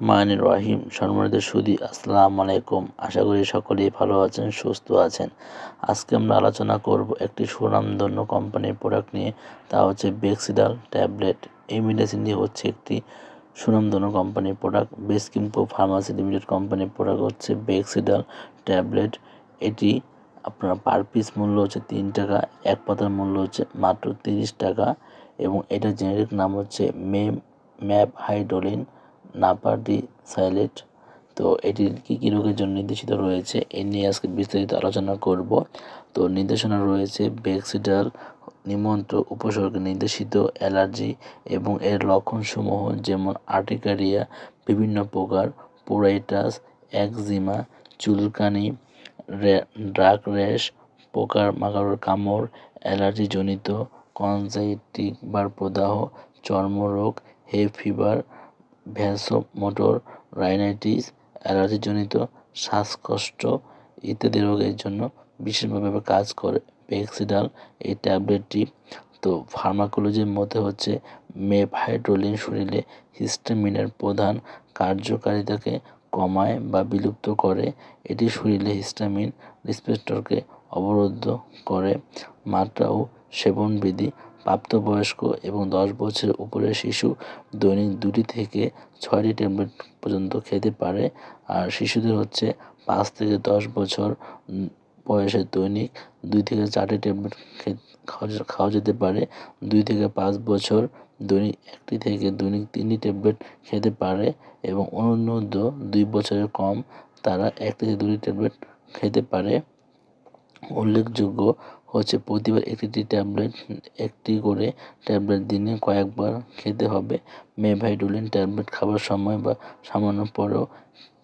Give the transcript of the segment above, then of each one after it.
মান রহিম। সম্মানিত সুদী আসসালামু আলাইকুম। আশা করি সকলেই ভালো আছেন, সুস্থ আছেন। আজকে আমরা আলোচনা করব একটি সুনামধন্য কোম্পানির প্রোডাক্ট নিয়ে। তা হচ্ছে বেক্সিডাল ট্যাবলেট এই মেডিসিনটি হচ্ছে একটি সুনামধন্য কোম্পানির প্রোডাক্ট বেসকিম্পো ফার্মাসি লিমিটেড কোম্পানির প্রোডাক্ট হচ্ছে বেক্সিডাল ট্যাবলেট এটি আপনার পার পিস মূল্য হচ্ছে তিন টাকা, এক পাতার মূল্য হচ্ছে মাত্র তিরিশ টাকা। এবং এটার জেনেরিক নাম হচ্ছে মেম ম্যাপ হাইড্রোলিন নাপার্টি সাইলেট তো এটির কী কী রোগের জন্য নির্দেশিত রয়েছে, এ নিয়ে আজকে বিস্তারিত আলোচনা করব। তো নির্দেশনা রয়েছে বেক্সিডাল নিমন্ত্র উপসর্গে নির্দেশিত অ্যালার্জি এবং এর লক্ষণসমূহ যেমন আর্টিকারিয়া বিভিন্ন প্রকার পোরাইটাস একজিমা চুলকানি ড্রাগ র্যাশ পোকার মাকড়ের কামড়, অ্যালার্জিজনিত কনজাইটিক বা প্রদাহ, চর্মরোগ হে ফিভার ভ্যাসোমোটর রাইনাইটিস, অ্যালার্জিজনিত শ্বাসকষ্ট ইত্যাদি রোগের জন্য বিশেষভাবে কাজ করে। পেক্সিডাল, এই ট্যাবলেটটি তো ফার্মাকোলজির মধ্যে হচ্ছে মেভাইড্রোলিন শরীরে হিস্টামিনের প্রধান কার্যকারিতাকে কমায় বা বিলুপ্ত করে। এটি শরীরে হিস্টামিন রিসেপ্টরকে অবরুদ্ধ করে। মাত্রা ও সেবনবিধি, প্রাপ্তবয়স্ক এবং দশ বছরের উপরের শিশু দৈনিক দুটি থেকে ছয়টি ট্যাবলেট পর্যন্ত খেতে পারে। আর শিশুদের হচ্ছে পাঁচ থেকে দশ বছর বয়সে দৈনিক দুই থেকে চারটি ট্যাবলেট খাওয়া যেতে পারে। দুই থেকে পাঁচ বছর দৈনিক একটি থেকে দৈনিক তিনটি ট্যাবলেট খেতে পারে এবং অনুন্নত দুই বছরের কম তারা এক থেকে দুটি ট্যাবলেট খেতে পারে। উল্লেখযোগ্য হচ্ছে প্রতিবার একটি ট্যাবলেট, একটি করে ট্যাবলেট দিনে কয়েকবার খেতে হবে। মেভাইডোলিন ট্যাবলেট খাবার সময় বা সামান্য পরেও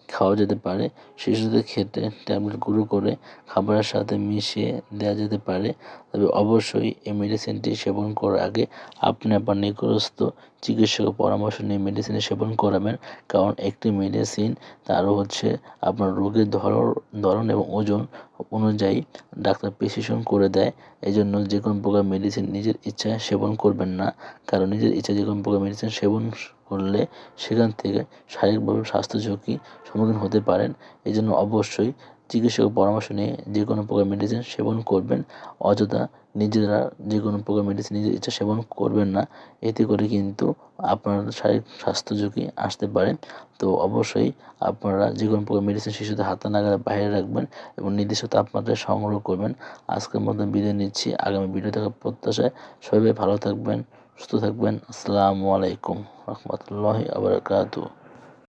খাওয়া যেতে পারে। শিশুদের ক্ষেত্রে ট্যাবলেট গুঁড়ো করে খাবারের সাথে মিশিয়ে দেওয়া যেতে পারে। তবে অবশ্যই এই মেডিসিনটি সেবন করার আগে আপনি আপনার নিকটস্থ চিকিৎসকের পরামর্শ নিয়ে মেডিসিন সেবন করাবেন। কারণ একটি মেডিসিন তারও হচ্ছে আপনার রোগের ধরন ধরন এবং ওজন অনুযায়ী ডাক্তার প্রেসক্রিপশন করে দেয়। এই জন্য যে কোনো প্রকার মেডিসিন নিজের ইচ্ছায় সেবন করবেন না। কারণ নিজের ইচ্ছা যে কোনো প্রকার মেডিসিন সেবন করলে সেখান থেকে শারীরিকভাবে স্বাস্থ্য ঝুঁকি সম্মুখীন হতে পারেন। এই জন্য অবশ্যই চিকিৎসকের পরামর্শ নিয়ে যে কোনো প্রকার মেডিসিন সেবন করবেন। অযথা নিজেরা যে কোনো প্রকার মেডিসিন নিজের ইচ্ছা সেবন করবেন না। এতে করে কিন্তু আপনার শারীরিক স্বাস্থ্য ঝুঁকি আসতে পারে। তো অবশ্যই আপনারা যে কোনো প্রকার মেডিসিন শিশুদের হাতে নাগালে বাইরে রাখবেন এবং নির্দিষ্ট তাপমাত্রায় সংগ্রহ করবেন। আজকের মতো বিদায় নিচ্ছি। আগামী ভিডিও দেখার প্রত্যাশায় সবাই ভালো থাকবেন, সুস্থ থাকবেন। আসসালামু আলাইকুম রহমতুল্লাহি আবরকাতু